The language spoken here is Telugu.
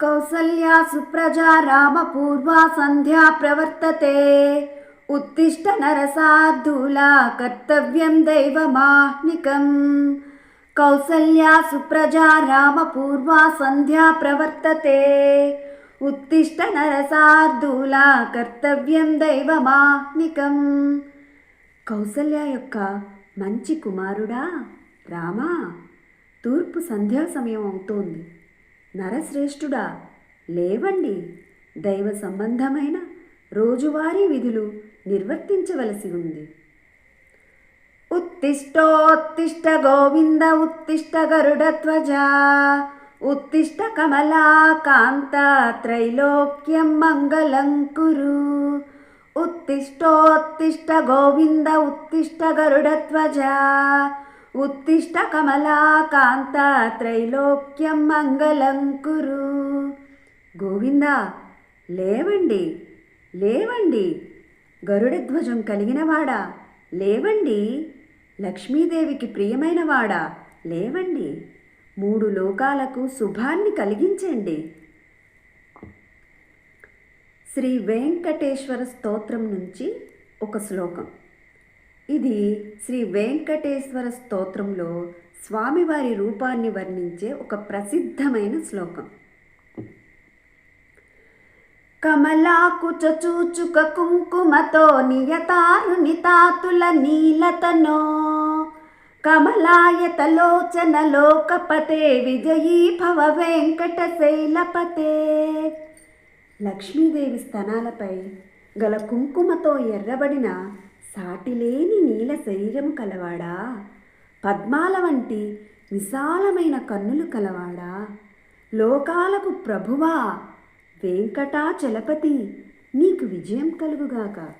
కౌసల్యా సుప్రజా రామపూర్వా సంధ్యా ప్రవర్తతే. ఉత్తిష్ట నరసార్ధూల కర్తవ్యం దైవమాహ్నికం. కౌసల్యా సుప్రజా రామపూర్వా సంధ్యా ప్రవర్తతే. ఉత్తిష్ట నరసార్ధూల కర్తవ్యం దైవమాహ్నికం. కౌసల్య యొక్క మంచి కుమారుడా రామా? తూర్పు సంధ్యా సమయం అవుతోంది. నరశ్రేష్ఠుడా లేవండి. దైవ సంబంధమైన రోజువారీ విధులు నిర్వర్తించవలసి ఉంది. ఉత్తిష్టోత్తిష్ట గోవింద ఉత్తిష్ట గరుడధ్వజ ఉత్తిష్ట కమలాకాంత త్రైలోక్యం మంగళం కురు. ఉత్తిష్టోత్తిష్ట గోవింద ఉత్తిష్ట గరుడధ్వజ ఉత్తిష్ట కమలాకాంత త్రైలోక్యం మంగళం కురు. గోవింద లేవండి లేవండి. గరుడధ్వజం కలిగినవాడా లేవండి. లక్ష్మీదేవికి ప్రియమైనవాడా లేవండి. మూడు లోకాలకు శుభాన్ని కలిగించండి. శ్రీ వెంకటేశ్వర స్తోత్రం నుంచి ఒక శ్లోకం. ఇది శ్రీ వెంకటేశ్వర స్తోత్రంలో స్వామివారి రూపాన్ని వర్ణించే ఒక ప్రసిద్ధమైన శ్లోకం. కమలాకు చచూచుక కుంకుమతో నియతారునితాతుల నీలతనో కమలాయతలోచన లోకపతే విజయీ భవ వెంకటశైలపతే లక్ష్మీదేవి స్తనాలపై గల కుంకుమతో ఎర్రబడిన సాటిలేని నీల శరీరము కలవాడా? పద్మాల వంటి విశాలమైన కన్నులు కలవాడా? లోకాలకు ప్రభువా వెంకటాచలపతి నీకు విజయం కలుగుగాక.